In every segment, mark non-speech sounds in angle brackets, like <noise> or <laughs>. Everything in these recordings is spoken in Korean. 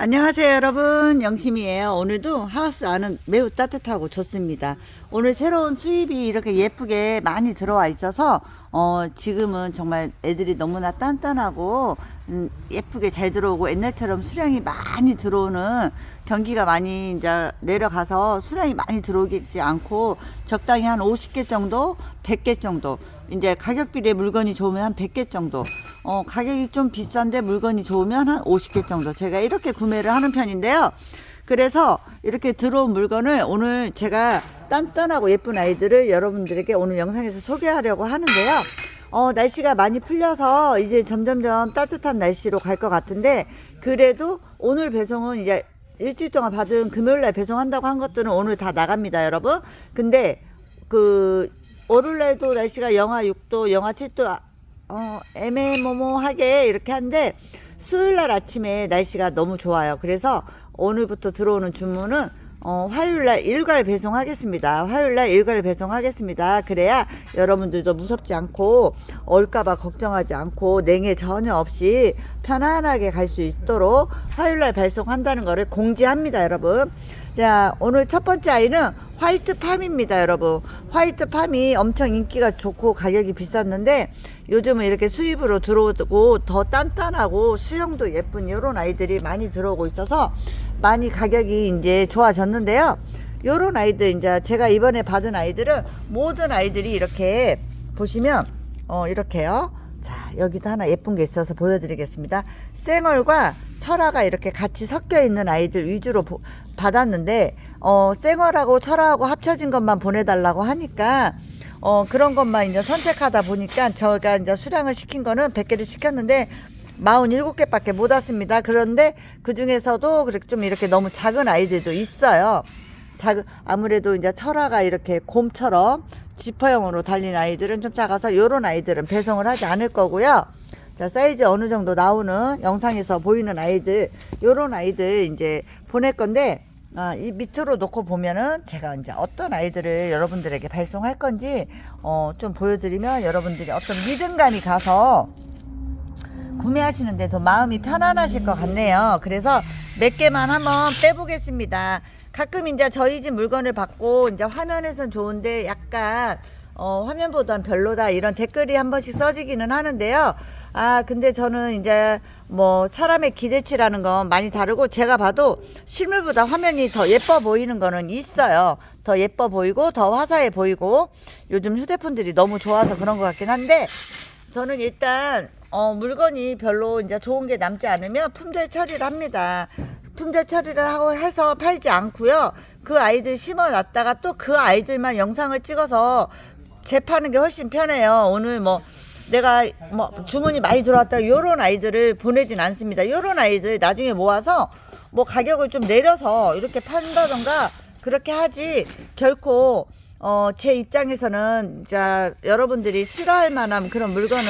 안녕하세요 여러분. 영심이에요. 오늘도 하우스 안은 매우 따뜻하고 좋습니다. 오늘 새로운 수입이 이렇게 예쁘게 많이 들어와 있어서 어 지금은 정말 애들이 너무나 단단하고 음, 예쁘게 잘 들어오고 옛날처럼 수량이 많이 들어오는 경기가 많이 이제 내려가서 수량이 많이 들어오지 않고 적당히 한 50개 정도 100개 정도 이제 가격 비례 물건이 좋으면 한 100개 정도 어, 가격이 좀 비싼데 물건이 좋으면 한 50개 정도 제가 이렇게 구매를 하는 편인데요. 그래서 이렇게 들어온 물건을 오늘 제가 단단하고 예쁜 아이들을 여러분들에게 오늘 영상에서 소개하려고 하는데요. 어, 날씨가 많이 풀려서 이제 점점점 따뜻한 날씨로 갈 것 같은데 그래도 오늘 배송은 이제 일주일 동안 받은 금요일 날 배송한다고 한 것들은 오늘 다 나갑니다, 여러분. 근데 그 월요일 날도 날씨가 영하 6도, 영하 7도 어, 애매모호하게 이렇게 한데 수요일 날 아침에 날씨가 너무 좋아요. 그래서 오늘부터 들어오는 주문은 어, 화요일 날 일괄 배송하겠습니다. 화요일 날 일괄 배송하겠습니다. 그래야 여러분들도 무섭지 않고 올까봐 걱정하지 않고 냉해 전혀 없이 편안하게 갈 수 있도록 화요일 날 발송한다는 거를 공지합니다, 여러분. 자, 오늘 첫 번째 아이는 화이트 팜입니다, 여러분. 화이트 팜이 엄청 인기가 좋고 가격이 비쌌는데 요즘은 이렇게 수입으로 들어오고 더 단단하고 수영도 예쁜 이런 아이들이 많이 들어오고 있어서 많이 가격이 이제 좋아졌는데요. 요런 아이들 이제 제가 이번에 받은 아이들은 모든 아이들이 이렇게 보시면 어 이렇게요. 자, 여기도 하나 예쁜 게 있어서 보여드리겠습니다. 쌩얼과 철화가 이렇게 같이 섞여 있는 아이들 위주로 보- 받았는데, 어, 쌩얼하고 철화하고 합쳐진 것만 보내달라고 하니까, 어, 그런 것만 이제 선택하다 보니까 저희가 이제 수량을 시킨 거는 100개를 시켰는데, 47개밖에 못 왔습니다. 그런데 그 중에서도 그렇게 좀 이렇게 너무 작은 아이들도 있어요. 작은 아무래도 이제 철화가 이렇게 곰처럼 지퍼형으로 달린 아이들은 좀 작아서 요런 아이들은 배송을 하지 않을 거고요. 자, 사이즈 어느 정도 나오는 영상에서 보이는 아이들, 요런 아이들 이제 보낼 건데, 아, 이 밑으로 놓고 보면은 제가 이제 어떤 아이들을 여러분들에게 발송할 건지, 어, 좀 보여드리면 여러분들이 어떤 믿음감이 가서 구매하시는데 더 마음이 편안하실 것 같네요. 그래서 몇 개만 한번 빼보겠습니다. 가끔 이제 저희 집 물건을 받고 이제 화면에선 좋은데 약간 어, 화면보단 별로다 이런 댓글이 한 번씩 써지기는 하는데요. 아, 근데 저는 이제 뭐 사람의 기대치라는 건 많이 다르고 제가 봐도 실물보다 화면이 더 예뻐 보이는 거는 있어요. 더 예뻐 보이고 더 화사해 보이고 요즘 휴대폰들이 너무 좋아서 그런 것 같긴 한데 저는 일단 어, 물건이 별로 이제 좋은 게 남지 않으면 품절 처리를 합니다. 품절 처리를 하고 해서 팔지 않고요. 그 아이들 심어 놨다가 또 그 아이들만 영상을 찍어서 재파는 게 훨씬 편해요. 오늘 뭐 내가 뭐 주문이 많이 들어왔다 요런 아이들을 보내진 않습니다. 요런 아이들 나중에 모아서 뭐 가격을 좀 내려서 이렇게 판다던가 그렇게 하지 결코 어, 제 입장에서는 자 여러분들이 싫어할 만한 그런 물건은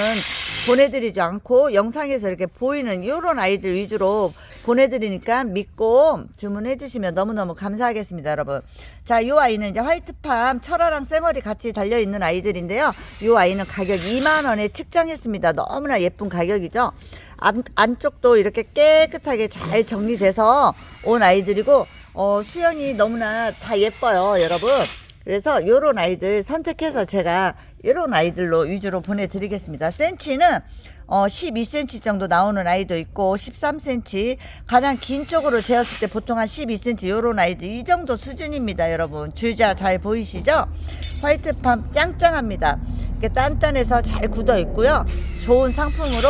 보내드리지 않고 영상에서 이렇게 보이는 이런 아이들 위주로 보내드리니까 믿고 주문해 주시면 너무너무 감사하겠습니다 여러분. 자 이 아이는 이제 화이트팜 철화랑 쌩얼이 같이 달려있는 아이들인데요. 이 아이는 가격 2만원에 측정했습니다. 너무나 예쁜 가격이죠. 안, 안쪽도 이렇게 깨끗하게 잘 정리돼서 온 아이들이고 어, 수영이 너무나 다 예뻐요 여러분 그래서 요런 아이들 선택해서 제가 이런 아이들로 위주로 보내드리겠습니다. 센치는 어 12cm 정도 나오는 아이도 있고 13cm 가장 긴 쪽으로 재었을 때 보통 한 12cm 요런 아이들 이 정도 수준입니다 여러분. 줄자 잘 보이시죠? 화이트팜 짱짱합니다. 이렇게 단단해서 잘 굳어 있고요. 좋은 상품으로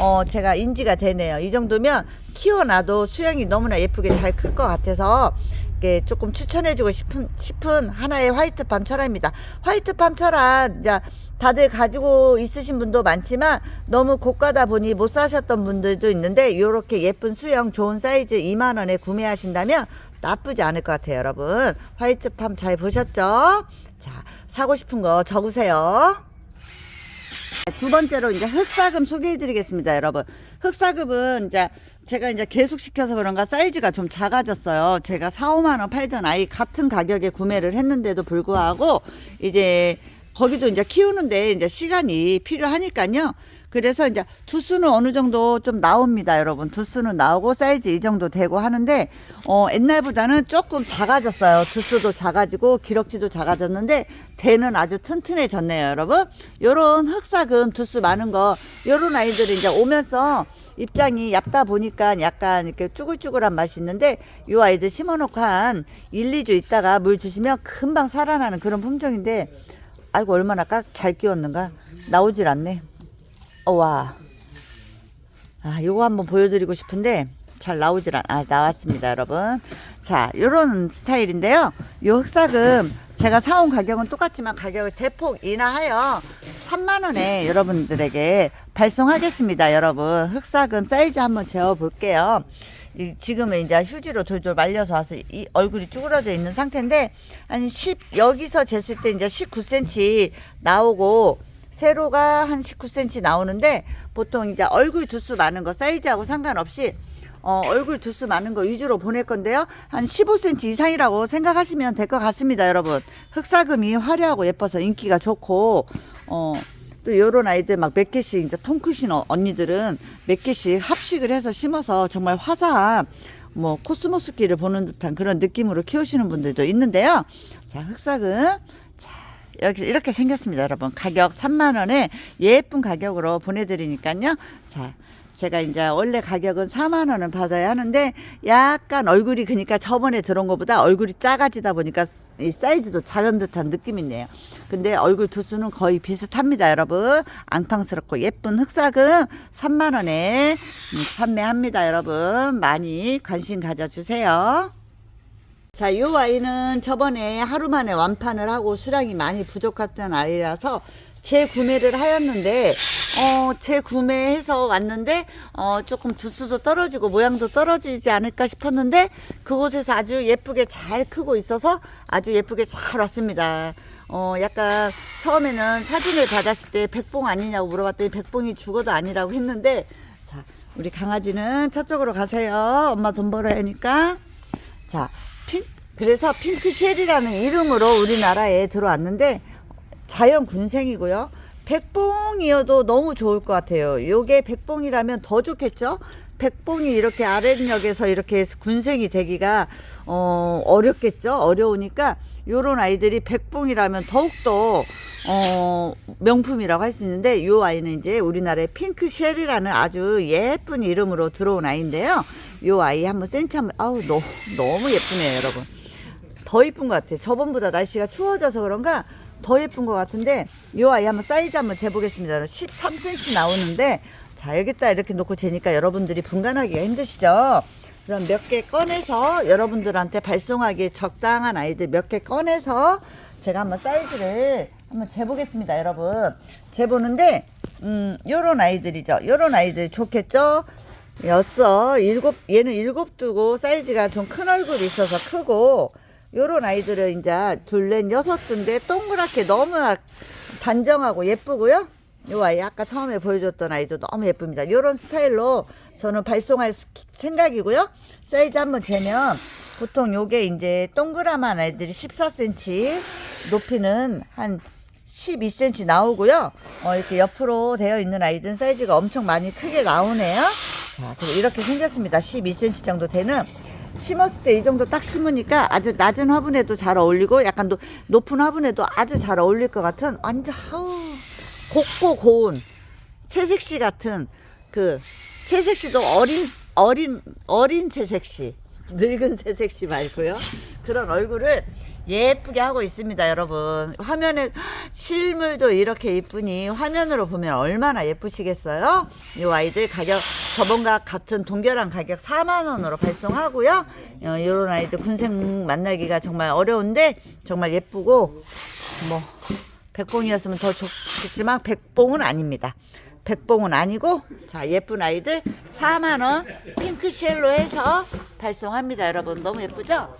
어 제가 인지가 되네요. 이 정도면 키워놔도 수영이 너무나 예쁘게 잘 클 것 같아서 이렇게 조금 추천해주고 싶은, 싶은 하나의 화이트 팜 철화입니다. 화이트 팜 철화, 이제 다들 가지고 있으신 분도 많지만 너무 고가다 보니 못 사셨던 분들도 있는데 이렇게 예쁜 수영 좋은 사이즈 2만원에 구매하신다면 나쁘지 않을 것 같아요, 여러분. 화이트 팜 잘 보셨죠? 자, 사고 싶은 거 적으세요. 두 번째로 이제 흑사금 소개해드리겠습니다, 여러분. 흑사금은 이제 제가 이제 계속 시켜서 그런가 사이즈가 좀 작아졌어요. 제가 4, 5만 원 팔던 아이 같은 가격에 구매를 했는데도 불구하고 이제 거기도 이제 키우는데 이제 시간이 필요하니까요. 그래서 이제 두수는 어느 정도 좀 나옵니다, 여러분. 두수는 나오고 사이즈 이 정도 되고 하는데 어, 옛날보다는 조금 작아졌어요. 두수도 작아지고 기럭지도 작아졌는데 대는 아주 튼튼해졌네요, 여러분. 요런 흑사금 두수 많은 거 요런 아이들이 이제 오면서 입장이 얇다 보니까 약간 이렇게 쭈글쭈글한 맛이 있는데 요 아이들 심어놓고 한 1, 2주 있다가 물 주시면 금방 살아나는 그런 품종인데 아이고 얼마나 깍 잘 끼웠는가 나오질 않네. 어, 와. 아, 요거 한번 보여드리고 싶은데 잘 나오질 않, 아, 나왔습니다, 여러분. 자, 요런 스타일인데요. 요 흑사금 제가 사온 가격은 똑같지만 가격을 대폭 인하하여 3만원에 여러분들에게 발송하겠습니다, 여러분. 흑사금 사이즈 한번 재어 볼게요. 이 지금은 이제 휴지로 돌돌 말려서 와서 이 얼굴이 쭈그러져 있는 상태인데 한 10, 여기서 쟀을 때 이제 19cm 나오고 세로가 한 19cm 나오는데 보통 이제 얼굴 두수 많은 거 사이즈하고 상관없이 어, 얼굴 두수 많은 거 위주로 보낼 건데요. 한 15cm 이상이라고 생각하시면 될 것 같습니다, 여러분. 흑사금이 화려하고 예뻐서 인기가 좋고, 어, 또 요런 아이들 막 몇 개씩 이제 통 크신 어- 언니들은 몇 개씩 합식을 해서 심어서 정말 화사한 뭐 코스모스길을 보는 듯한 그런 느낌으로 키우시는 분들도 있는데요. 자, 흑사금. 자, 이렇게 이렇게 생겼습니다, 여러분. 가격 3만 원에 예쁜 가격으로 보내드리니까요. 자, 제가 이제 원래 가격은 4만 원은 받아야 하는데 약간 얼굴이 그러니까 저번에 들어온 것보다 얼굴이 작아지다 보니까 이 사이즈도 작은 듯한 느낌이네요. 근데 얼굴 두수는 거의 비슷합니다, 여러분. 앙팡스럽고 예쁜 흑사금 3만 원에 음, 판매합니다, 여러분. 많이 관심 가져주세요. 자, 이 아이는 저번에 하루 만에 완판을 하고 수량이 많이 부족했던 아이라서 재구매를 하였는데, 어, 재구매해서 왔는데, 어, 조금 두수도 떨어지고 모양도 떨어지지 않을까 싶었는데, 그곳에서 아주 예쁘게 잘 크고 있어서 아주 예쁘게 잘 왔습니다. 어, 약간 처음에는 사진을 받았을 때 백봉 아니냐고 물어봤더니 백봉이 죽어도 아니라고 했는데, 자, 우리 강아지는 저쪽으로 가세요. 엄마 돈 벌어야 하니까. 자, 핑, 그래서 핑크쉘이라는 이름으로 우리나라에 들어왔는데 자연 군생이고요. 백봉이어도 너무 좋을 것 같아요. 요게 백봉이라면 더 좋겠죠? 백봉이 이렇게 아랫역에서 이렇게 군생이 되기가 어, 어렵겠죠? 어려우니까 요런 아이들이 백봉이라면 더욱더 어, 명품이라고 할 수 있는데 요 아이는 이제 우리나라의 핑크 쉘이라는 아주 예쁜 이름으로 들어온 아이인데요. 요 아이 한번 센치 한번 아우 너무 너무 예쁘네요, 여러분. 더 예쁜 것 같아. 저번보다 날씨가 추워져서 그런가 더 예쁜 것 같은데 이 아이 한번 사이즈 한번 재보겠습니다. 13cm 나오는데 자 여기다 이렇게 놓고 재니까 여러분들이 분간하기가 힘드시죠? 그럼 몇 개 꺼내서 여러분들한테 발송하기에 적당한 아이들 몇 개 꺼내서 제가 한번 사이즈를 한번 재보겠습니다, 여러분. 재보는데 음 요런 아이들이죠. 요런 아이들 좋겠죠? 여섯, 일곱, 얘는 일곱 두고 사이즈가 좀 큰 얼굴이 있어서 크고, 요런 아이들은 이제 둘, 넷, 여섯 두인데 동그랗게 너무나 단정하고 예쁘고요. 요 아이 아까 처음에 보여줬던 아이도 너무 예쁩니다. 요런 스타일로 저는 발송할 스- 생각이고요. 사이즈 한번 재면 보통 요게 이제 동그라만 아이들이 14cm, 높이는 한 12cm 나오고요. 어, 이렇게 옆으로 되어 있는 아이들은 사이즈가 엄청 많이 크게 나오네요. 자, 그리고 이렇게 생겼습니다. 12cm 정도 되는. 심었을 때 이 정도 딱 심으니까 아주 낮은 화분에도 잘 어울리고 약간 노, 높은 화분에도 아주 잘 어울릴 것 같은 완전 아우 곱고 고운 새색시 같은 그 새색시도 어린 어린 어린 새색시 <laughs> 늙은 새색시 말고요 그런 얼굴을 예쁘게 하고 있습니다 여러분 화면에 실물도 이렇게 이쁘니 화면으로 보면 얼마나 예쁘시겠어요 이 아이들 가격 저번과 같은 동결한 가격 4만 원으로 발송하고요 어, 이런 아이들 군생 만나기가 정말 어려운데 정말 예쁘고 뭐 백봉이었으면 더 좋겠지만 백봉은 아닙니다. 백봉은 아니고 자 예쁜 아이들 4만 원 핑크 쉘로 해서 발송합니다. 여러분 너무 예쁘죠?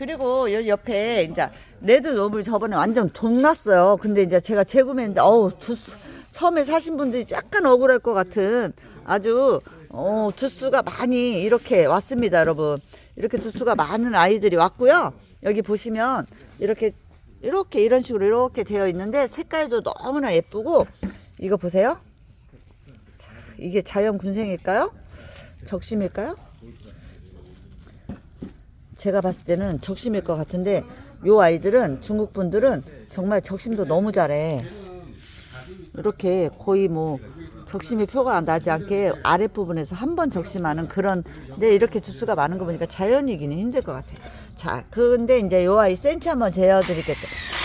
그리고 여 옆에 이제 레드 노블 저번에 완전 돈 났어요. 근데 이제 제가 재구매했는데 어우 두수 처음에 사신 분들이 약간 억울할 것 같은 아주 어 두수가 많이 이렇게 왔습니다, 여러분. 이렇게 두수가 많은 아이들이 왔고요. 여기 보시면 이렇게 이렇게 이런 식으로 이렇게 되어 있는데 색깔도 너무나 예쁘고 이거 보세요. 이게 자연 군생일까요? 적심일까요? 제가 봤을 때는 적심일 것 같은데 요 아이들은 중국 분들은 정말 적심도 너무 잘해. 이렇게 거의 뭐 적심의 표가 나지 않게 아랫부분에서 한 번 적심하는 그런 근데 이렇게 주스가 많은 거 보니까 자연이기는 힘들 것 같아요. 자, 근데 이제 요 아이 센치 한번 재어 드리겠다.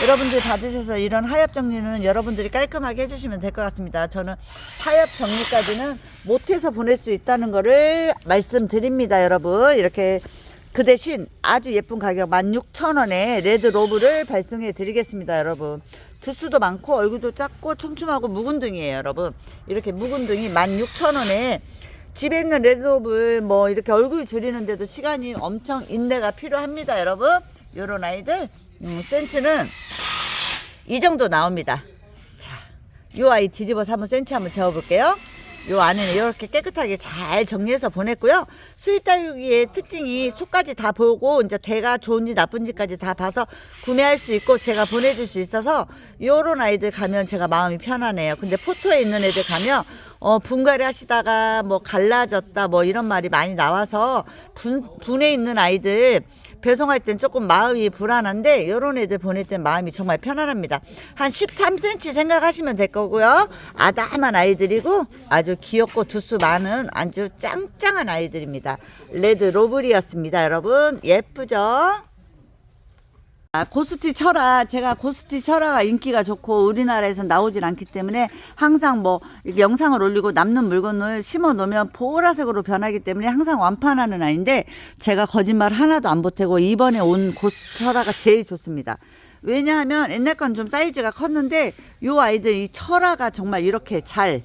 여러분들이 받으셔서 이런 하엽 정리는 여러분들이 깔끔하게 해주시면 될 것 같습니다. 저는 하엽 정리까지는 못해서 보낼 수 있다는 거를 말씀드립니다, 여러분. 이렇게 그 대신 아주 예쁜 가격 16,000원에 레드 로브를 발송해 드리겠습니다, 여러분. 두수도 많고 얼굴도 작고 촘촘하고 묵은둥이에요, 여러분. 이렇게 묵은둥이 16,000원에 집에 있는 레드 로브 뭐 이렇게 얼굴 줄이는데도 시간이 엄청 인내가 필요합니다, 여러분. 요런 아이들 음, 센치는 이 정도 나옵니다. 자, 요 아이 뒤집어서 한번 센치 한번 재어볼게요. 요 안에는 이렇게 깨끗하게 잘 정리해서 보냈고요. 수입 다육이의 특징이 속까지 다 보고 이제 대가 좋은지 나쁜지까지 다 봐서 구매할 수 있고 제가 보내줄 수 있어서 요런 아이들 가면 제가 마음이 편하네요. 근데 포토에 있는 애들 가면 어 분갈이 하시다가 뭐 갈라졌다 뭐 이런 말이 많이 나와서 분, 분에 있는 아이들 배송할 땐 조금 마음이 불안한데 요런 애들 보낼 땐 마음이 정말 편안합니다. 한 13cm 생각하시면 될 거고요. 아담한 아이들이고 아주 귀엽고 두수 많은 아주 짱짱한 아이들입니다. 레드 로블이었습니다. 여러분 예쁘죠? 아, 고스티 철화 제가 고스티 철화가 인기가 좋고 우리나라에서 나오질 않기 때문에 항상 뭐 영상을 올리고 남는 물건을 심어 놓으면 보라색으로 변하기 때문에 항상 완판하는 아이인데 제가 거짓말 하나도 안 보태고 이번에 온 고스티 철화가 제일 좋습니다. 왜냐하면 옛날 건 좀 사이즈가 컸는데 요 아이들 이 철화가 정말 이렇게 잘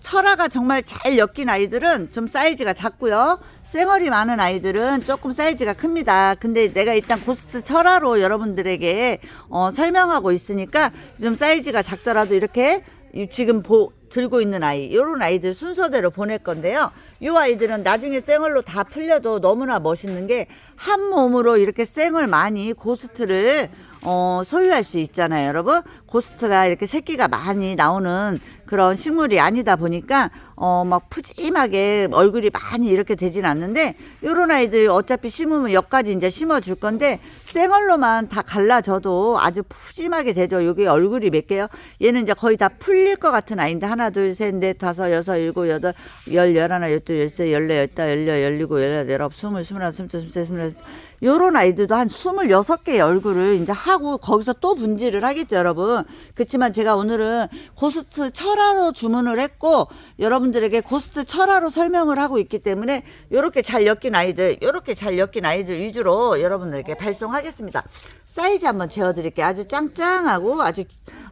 철화가 정말 잘 엮인 아이들은 좀 사이즈가 작고요. 쌩얼이 많은 아이들은 조금 사이즈가 큽니다. 근데 내가 일단 고스트 철화로 여러분들에게 어, 설명하고 있으니까 좀 사이즈가 작더라도 이렇게 이 지금 보, 들고 있는 아이, 요런 아이들 순서대로 보낼 건데요. 요 아이들은 나중에 쌩얼로 다 풀려도 너무나 멋있는 게 한 몸으로 이렇게 쌩얼 많이 고스트를 어, 소유할 수 있잖아요, 여러분. 고스트가 이렇게 새끼가 많이 나오는 그런 식물이 아니다 보니까 어, 막 푸짐하게 얼굴이 많이 이렇게 되진 않는데 요런 아이들 어차피 심으면 여기까지 이제 심어 줄 건데 생얼로만 다 갈라져도 아주 푸짐하게 되죠. 여기 얼굴이 몇 개요? 얘는 이제 거의 다 풀릴 것 같은 아이인데 하나, 둘, 셋, 넷, 다섯, 여섯, 일곱, 여덟, 열, 열하나, 열둘, 열세, 열네, 열다, 열여, 열일곱, 열여덟, 열아홉, 스물, 스물하나, 스물둘, 스물셋, 스물넷 요런 아이들도 한 스물여섯 개의 얼굴을 이제 하고 거기서 또 분질을 하겠죠, 여러분. 그렇지만 제가 오늘은 고스트 철 화로 주문을 했고 여러분들에게 고스트 철화로 설명을 하고 있기 때문에 요렇게 잘 엮인 아이들, 요렇게 잘 엮인 아이들 위주로 여러분들에게 발송하겠습니다. 사이즈 한번 재어 드릴게요. 아주 짱짱하고 아주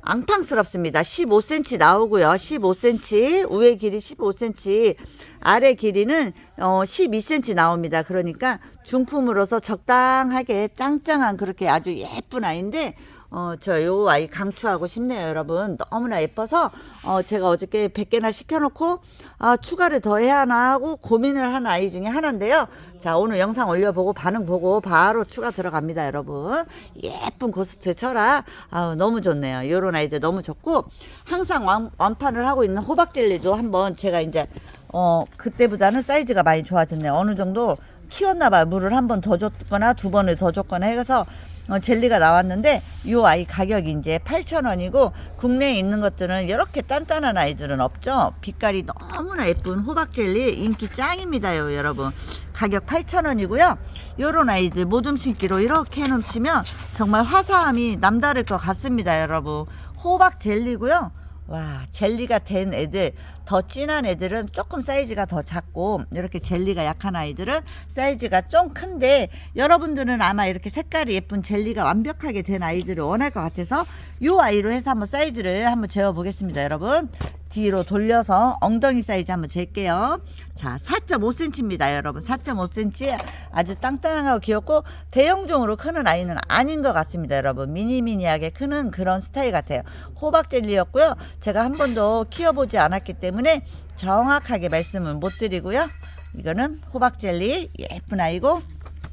앙팡스럽습니다. 15cm 나오고요. 15cm, 위에 길이 15cm, 아래 길이는 어 12cm 나옵니다. 그러니까 중품으로서 적당하게 짱짱한 그렇게 아주 예쁜 아이인데 어, 저 요 아이 강추하고 싶네요, 여러분. 너무나 예뻐서, 어, 제가 어저께 100개나 시켜놓고, 아, 추가를 더 해야 하나 하고 고민을 한 아이 중에 하나인데요. 자, 오늘 영상 올려보고 반응 보고 바로 추가 들어갑니다, 여러분. 예쁜 고스트 쳐라. 아우, 너무 좋네요. 요런 아이들 너무 좋고, 항상 완, 완판을 하고 있는 호박젤리도 한번 제가 이제, 어, 그때보다는 사이즈가 많이 좋아졌네요. 어느 정도 키웠나 봐요. 물을 한 번 더 줬거나 두 번을 더 줬거나 해서 어, 젤리가 나왔는데 요 아이 가격이 이제 8,000원이고 국내에 있는 것들은 이렇게 단단한 아이들은 없죠. 빛깔이 너무나 예쁜 호박 젤리 인기 짱입니다요, 여러분. 가격 8,000원이고요. 요런 아이들 모둠 신기로 이렇게 해 놓으시면 정말 화사함이 남다를 것 같습니다, 여러분. 호박 젤리고요. 와 젤리가 된 애들 더 진한 애들은 조금 사이즈가 더 작고 이렇게 젤리가 약한 아이들은 사이즈가 좀 큰데 여러분들은 아마 이렇게 색깔이 예쁜 젤리가 완벽하게 된 아이들을 원할 것 같아서 요 아이로 해서 한번 사이즈를 한번 재어 보겠습니다 여러분 뒤로 돌려서 엉덩이 사이즈 한번 잴게요. 자, 4.5cm입니다, 여러분. 4.5cm 아주 땅땅하고 귀엽고 대형종으로 크는 아이는 아닌 것 같습니다, 여러분. 미니미니하게 크는 그런 스타일 같아요. 호박 젤리였고요. 제가 한 번도 키워보지 않았기 때문에 정확하게 말씀을 못 드리고요. 이거는 호박 젤리 예쁜 아이고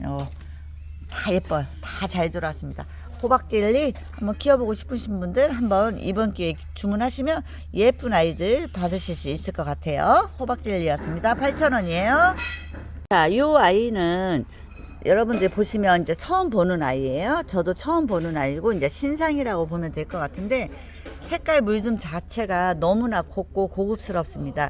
어, 다 예뻐요. 다 잘 들어왔습니다. 호박젤리 한번 키워보고 싶으신 분들 한번 이번 기회에 주문하시면 예쁜 아이들 받으실 수 있을 것 같아요. 호박젤리였습니다. 8,000원이에요. 자, 이 아이는 여러분들 보시면 이제 처음 보는 아이예요. 저도 처음 보는 아이고 이제 신상이라고 보면 될 것 같은데 색깔 물좀 자체가 너무나 곱고 고급스럽습니다.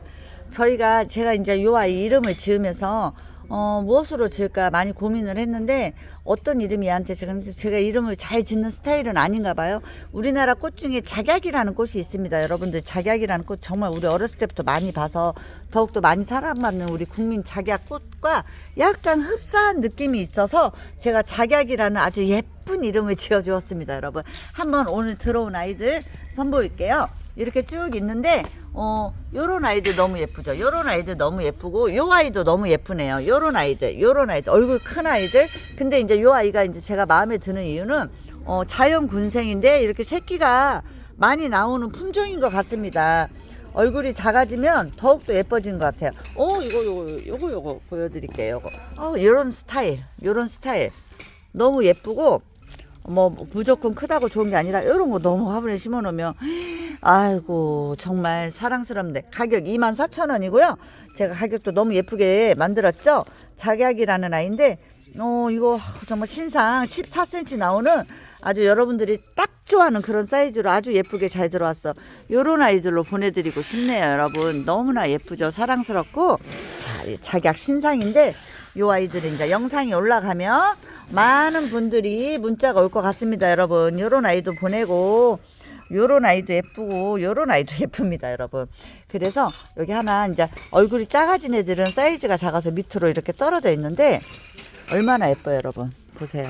저희가 제가 이제 이 아이 이름을 지으면서 어, 무엇으로 지을까 많이 고민을 했는데 어떤 이름이 한테 제가, 제가 이름을 잘 짓는 스타일은 아닌가 봐요. 우리나라 꽃 중에 작약이라는 꽃이 있습니다. 여러분들 작약이라는 꽃 정말 우리 어렸을 때부터 많이 봐서 더욱더 많이 사랑받는 우리 국민 작약 꽃과 약간 흡사한 느낌이 있어서 제가 작약이라는 아주 예쁜 이름을 <laughs> 지어주었습니다. 여러분 한번 오늘 들어온 아이들 선보일게요. 이렇게 쭉 있는데 어 요런 아이들 너무 예쁘죠? 요런 아이들 너무 예쁘고 요 아이도 너무 예쁘네요. 요런 아이들 요런 아이들. 얼굴 큰 아이들. 근데 이제 요 아이가 이제 제가 마음에 드는 이유는 어 자연 군생인데 이렇게 새끼가 많이 나오는 품종인 것 같습니다. 얼굴이 작아지면 더욱더 예뻐지는 것 같아요. 어 이거 요거 요거 요거 보여드릴게요 요거. 어 요런 스타일 요런 스타일. 너무 예쁘고 뭐 무조건 크다고 좋은 게 아니라 이런 거 너무 화분에 심어 놓으면 아이고 정말 사랑스럽네. 가격 24,000원이고요. 제가 가격도 너무 예쁘게 만들었죠? 작약이라는 아이인데 어 이거 정말 신상 14cm 나오는 아주 여러분들이 딱 좋아하는 그런 사이즈로 아주 예쁘게 잘 들어왔어. 요런 아이들로 보내드리고 싶네요 여러분. 너무나 예쁘죠? 사랑스럽고. 자, 이 작약 신상인데 요 아이들은 이제 영상이 올라가면 많은 분들이 문자가 올 것 같습니다 여러분. 요런 아이도 보내고 요런 아이도 예쁘고 요런 아이도 <laughs> 예쁩니다 여러분 그래서 여기 하나 이제 얼굴이 작아진 애들은 사이즈가 작아서 밑으로 이렇게 떨어져 있는데 얼마나 예뻐요 여러분 보세요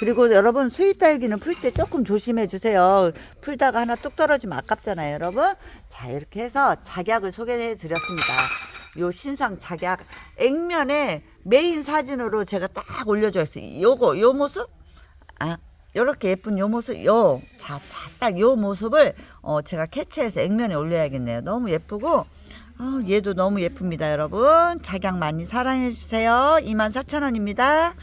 그리고 여러분 수입 딸기는 풀 때 조금 조심해 주세요. 풀다가 하나 뚝 떨어지면 아깝잖아요, 여러분. 자, 이렇게 해서 작약을 소개해 드렸습니다. 요 신상 작약 액면에 메인 사진으로 제가 딱 올려줘 있어요. 요거 요 모습 아 요렇게 예쁜 요 모습 요자딱 요 모습을 어 제가 캐치해서 액면에 올려야겠네요. 너무 예쁘고 어, 얘도 너무 예쁩니다, 여러분. 작약 많이 사랑해 주세요. 24,000원입니다.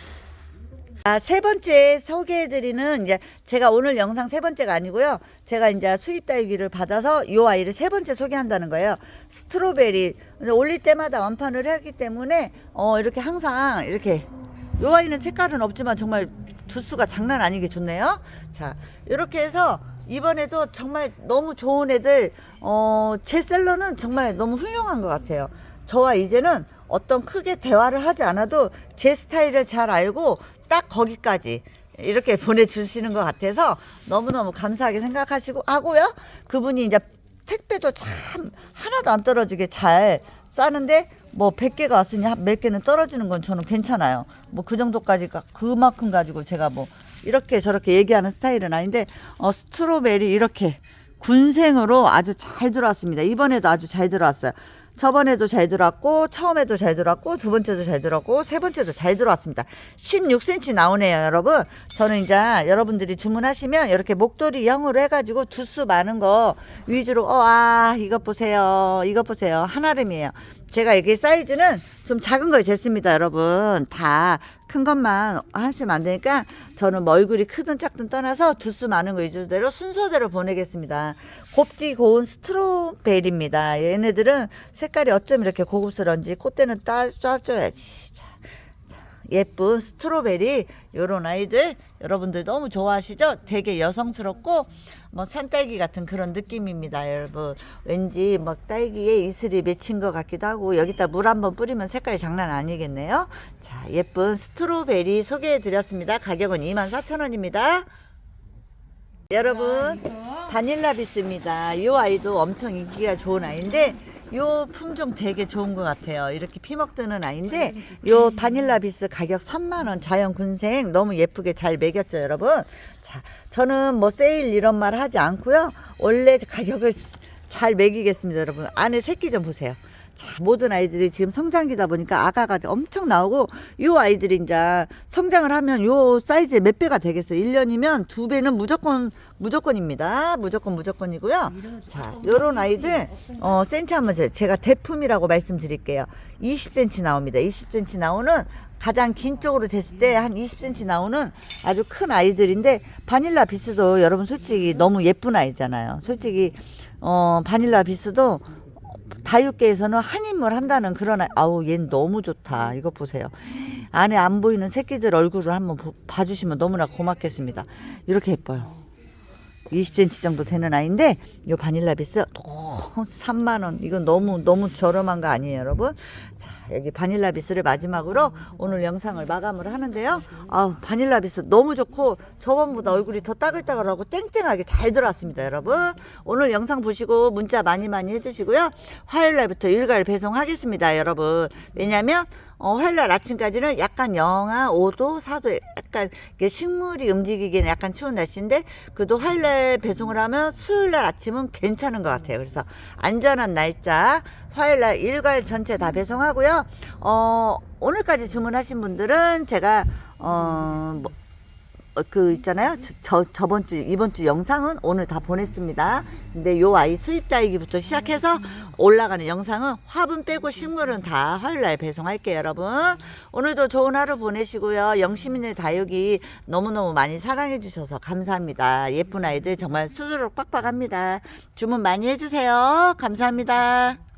아, 세 번째 소개해드리는 이제 제가 오늘 영상 세 번째가 아니고요. 제가 이제 수입 딸기를 받아서 이 아이를 세 번째 소개한다는 거예요. 스트로베리 올릴 때마다 완판을 하기 때문에 어 이렇게 항상 이렇게 이 아이는 색깔은 없지만 정말 두수가 장난 아니게 좋네요. 자 이렇게 해서 이번에도 정말 너무 좋은 애들 어 제 셀러는 정말 너무 훌륭한 것 같아요. 저와 이제는 어떤 크게 대화를 하지 않아도 제 스타일을 잘 알고 딱 거기까지 이렇게 <laughs> 보내주시는 것 같아서 너무너무 감사하게 생각하시고 하고요. 그분이 이제 택배도 참 하나도 안 떨어지게 잘 싸는데 뭐 100개가 왔으니 한몇 개는 떨어지는 건 저는 괜찮아요. 뭐 그 정도까지 가- 그만큼 가지고 제가 뭐 이렇게 저렇게 얘기하는 스타일은 아닌데 어 스트로베리 이렇게 군생으로 아주 잘 들어왔습니다. 이번에도 아주 잘 들어왔어요. 저번에도 잘 들어왔고 처음에도 잘 들어왔고 두 번째도 잘 들어왔고 세 번째도 잘 들어왔습니다. 16cm 나오네요, 여러분. 저는 이제 여러분들이 주문하시면 이렇게 목도리 형으로 해가지고 두수 많은 거 위주로 어, 아 이것 보세요, 이것 보세요, 한아름이에요. 제가 여기 사이즈는 좀 작은 걸 쟀습니다, 여러분. 다 큰 것만 하시면 안 되니까 저는 뭐 얼굴이 크든 작든 떠나서 두수 많은 거 위주대로 순서대로 보내겠습니다. 곱디 고운 스트로베리입니다. 얘네들은 색깔이 어쩜 이렇게 고급스러운지 콧대는 따, 쏴줘야지. 예쁜 스트로베리 요런 아이들 여러분들 너무 좋아하시죠? 되게 여성스럽고 뭐 산딸기 같은 그런 느낌입니다, 여러분. 왠지 막 딸기에 이슬이 맺힌 것 같기도 하고 여기다 물 한번 뿌리면 색깔이 장난 아니겠네요. 자, 예쁜 스트로베리 소개해 드렸습니다. 가격은 24,000원입니다. 여러분 바닐라 비스입니다. 이 아이도 엄청 인기가 좋은 아이인데 요 품종 되게 좋은 것 같아요. 이렇게 피 먹드는 아이인데 요 바닐라 비스 가격 3만 원 자연 군생 너무 예쁘게 잘 매겼죠, 여러분. 자, 저는 뭐 세일 이런 말 하지 않고요. 원래 가격을 잘 매기겠습니다, 여러분. 안에 새끼 좀 보세요. 자, 모든 아이들이 지금 성장기다 보니까 아가가 엄청 나오고 요 아이들이 이제 성장을 하면 요 사이즈의 몇 배가 되겠어요. 1년이면 두 배는 무조건 무조건입니다. 무조건 무조건이고요. 자, 요런 아이들 어 센치 한번 제- 제가 대품이라고 말씀드릴게요. 20cm 나옵니다. 20cm 나오는 가장 긴 쪽으로 됐을 때 한 20cm 나오는 아주 큰 아이들인데 바닐라 비스도 여러분 솔직히 너무 예쁜 아이잖아요. 솔직히 어 바닐라 비스도 다육계에서는 한 인물 한다는 그런 아- 아우 얘는 너무 좋다. 이거 보세요. 안에 안 보이는 새끼들 얼굴을 한번 보- 봐주시면 너무나 고맙겠습니다. 이렇게 예뻐요. 20cm 정도 되는 아이인데 요 바닐라 비스 어, 3만 원. 이건 너무 너무 저렴한 거 아니에요, 여러분? 자, 여기 바닐라 비스를 마지막으로 오늘 영상을 마감을 하는데요. 아, 바닐라 비스 너무 좋고 저번보다 얼굴이 더 따글따글하고 땡땡하게 잘 들어왔습니다, 여러분. 오늘 영상 보시고 문자 많이 많이 해 주시고요. 화요일 날부터 일괄 배송하겠습니다, 여러분. 왜냐면 어, 화요일 날 아침까지는 약간 영하 5도, 4도 약간 식물이 움직이기는 약간 추운 날씨인데 그래도 화요일 날 배송을 하면 수요일 날 아침은 괜찮은 것 같아요. 그래서 안전한 날짜 화요일 날 일괄 전체 다 배송하고요. 어, 오늘까지 주문하신 분들은 제가 어, 뭐, 어, 그 있잖아요. 저, 저 저번 주 이번 주 영상은 오늘 다 보냈습니다. 근데 요 아이 수입 다이기부터 시작해서 올라가는 영상은 화분 빼고 식물은 다 화요일 날 배송할게요, 여러분. 오늘도 좋은 하루 보내시고요. 영시민의 다육이 너무너무 많이 사랑해 주셔서 감사합니다. 예쁜 아이들 정말 수두룩 빡빡합니다. 주문 많이 해 주세요. 감사합니다.